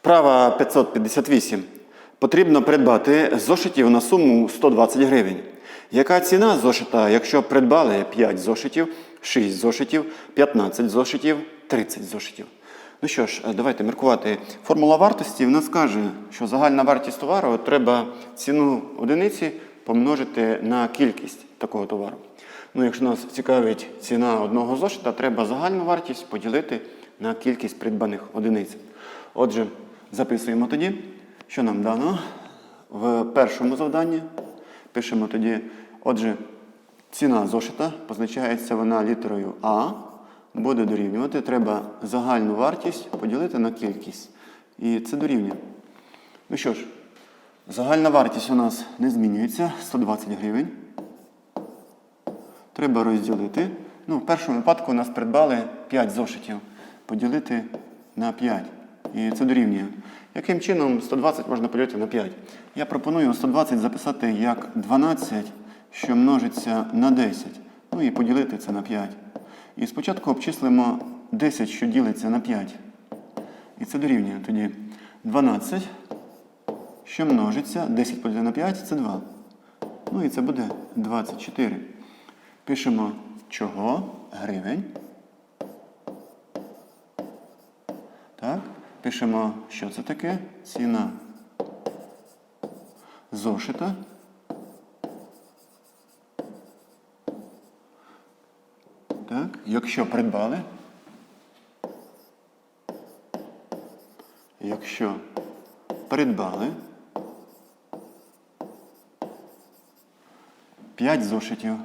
Вправа 558. Потрібно придбати зошитів на суму 120 гривень. Яка ціна зошита, якщо придбали 5 зошитів, 6 зошитів, 15 зошитів, 30 зошитів? Ну що ж, е, давайте міркувати. Формула вартості в нас каже, що загальна вартість товару треба ціну одиниці помножити на кількість такого товару. Ну, якщо нас цікавить ціна одного зошита, треба загальну вартість поділити на кількість придбаних одиниць. Отже, записуємо тоді, що нам дано в першому завданні. Пишемо тоді, отже, ціна зошита, позначається вона літерою А, буде дорівнювати. Треба загальну вартість поділити на кількість. І це дорівнює. Ну що ж, загальна вартість у нас не змінюється 120 гривень. Треба розділити. Ну, в першому випадку у нас придбали 5 зошитів. Поділити на 5. І це дорівнює. Яким чином 120 можна поділити на 5? Я пропоную 120 записати як 12, що множиться на 10. Ну і поділити це на 5. І спочатку обчислимо 10, що ділиться на 5. І це дорівнює тоді 12, що множиться, 10 поділити на 5 це 2. Ну і це буде 24. Пишемо чого? Гривень. Так. Пишемо, що це таке? Ціна зошита. Так. Якщо придбали. Якщо придбали 5 зошитів.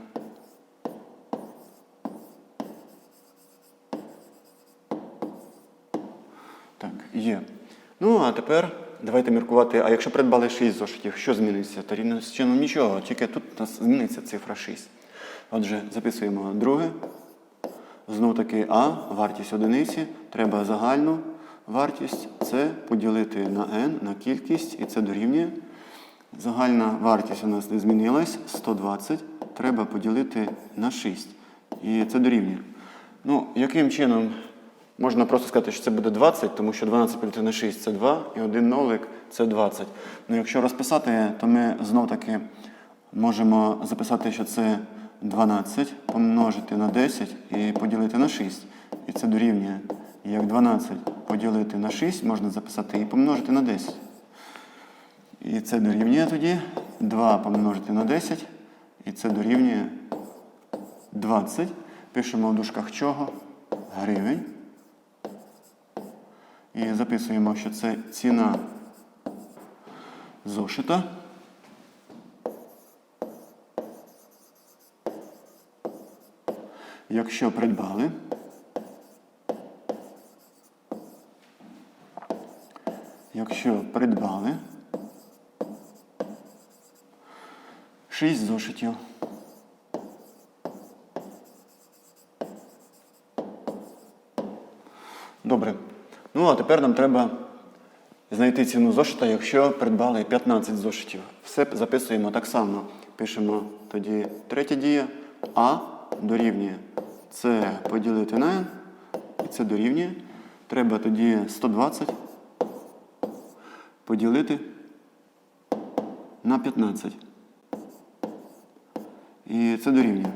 Так, є. Ну, а тепер давайте міркувати, а якщо придбали 6 зошитів, що зміниться? Та рівно з чином нічого, тільки тут у нас зміниться цифра 6. Отже, записуємо друге. Знов таки А, вартість одиниці. Треба загальну вартість С поділити на n, на кількість, і це дорівнює. Загальна вартість у нас не змінилась 120. Треба поділити на 6. І це дорівнює. Ну, яким чином можна просто сказати, що це буде 20, тому що 12 поділити на 6 це 2, і один нолик це 20. Ну, якщо розписати, то ми знов таки можемо записати, що це 12 помножити на 10 і поділити на 6. І це дорівнює. Як 12 поділити на 6 можна записати і помножити на 10. І це дорівнює тоді 2 помножити на 10. І це дорівнює 20. Пишемо в дужках чого? Гривень. І записуємо, що це ціна зошита. Якщо придбали. Якщо придбали 6 зошитів. Добре. Ну, а тепер нам треба знайти ціну зошита, якщо придбали 15 зошитів. Все записуємо так само. Пишемо тоді третя дія. А дорівнює С поділити на N. І це дорівнює. Треба тоді 120 поділити на 15. І це дорівнює.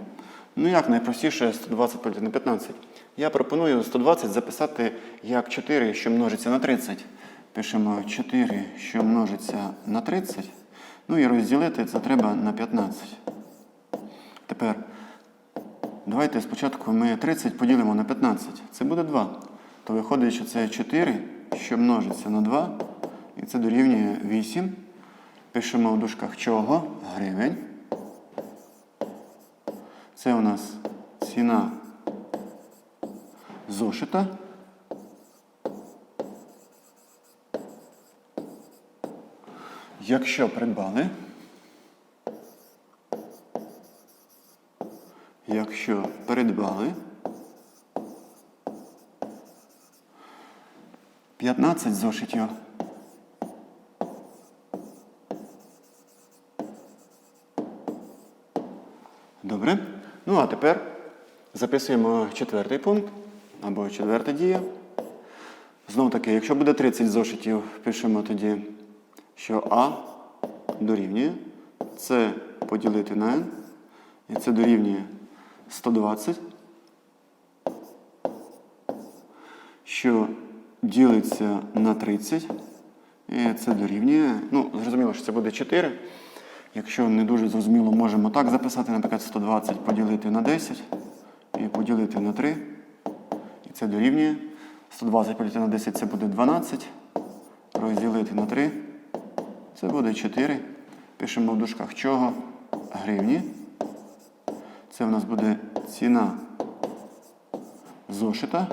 Ну як найпростіше 120 поділити на 15? Я пропоную 120 записати як 4, що множиться на 30. Пишемо 4, що множиться на 30. Ну і розділити це треба на 15. Тепер давайте спочатку ми 30 поділимо на 15. Це буде 2. То виходить, що це 4, що множиться на 2. І це дорівнює 8. Пишемо в дужках чого? Гривень. Це у нас ціна зошита. Якщо придбали, якщо придбали 15 зошитів. Добре. Ну а тепер записуємо четвертий пункт або четверта дія. Знову таки, якщо буде 30 зошитів, пишемо тоді, що А дорівнює С поділити на N, і це дорівнює 120, що ділиться на 30, і це дорівнює, ну, зрозуміло, що це буде 4. Якщо не дуже зрозуміло, можемо так записати, наприклад, 120 поділити на 10 і поділити на 3. Це дорівнює. 120 поділити на 10 це буде 12. Розділити на 3. Це буде 4. Пишемо в дужках чого? Гривні. Це в нас буде ціна зошита.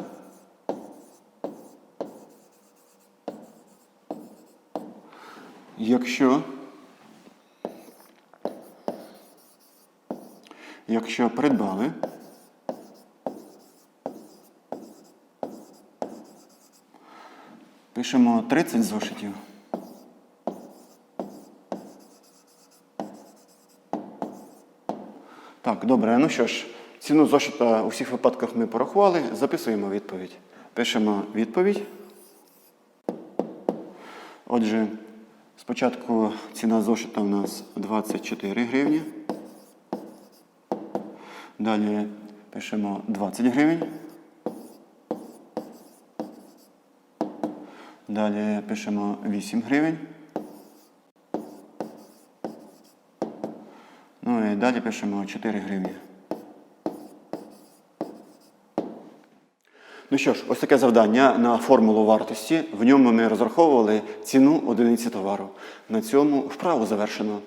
Якщо Якщо придбали пишемо 30 зошитів. Так, добре, ну що ж, ціну зошита у всіх випадках ми порахували, записуємо відповідь. Пишемо відповідь. Отже, спочатку ціна зошита у нас 24 гривні. Далі пишемо 20 гривень. Далі пишемо 8 гривень. Ну і далі пишемо 4 гривні. Ну що ж, ось таке завдання на формулу вартості. В ньому ми розраховували ціну одиниці товару. На цьому вправу завершено.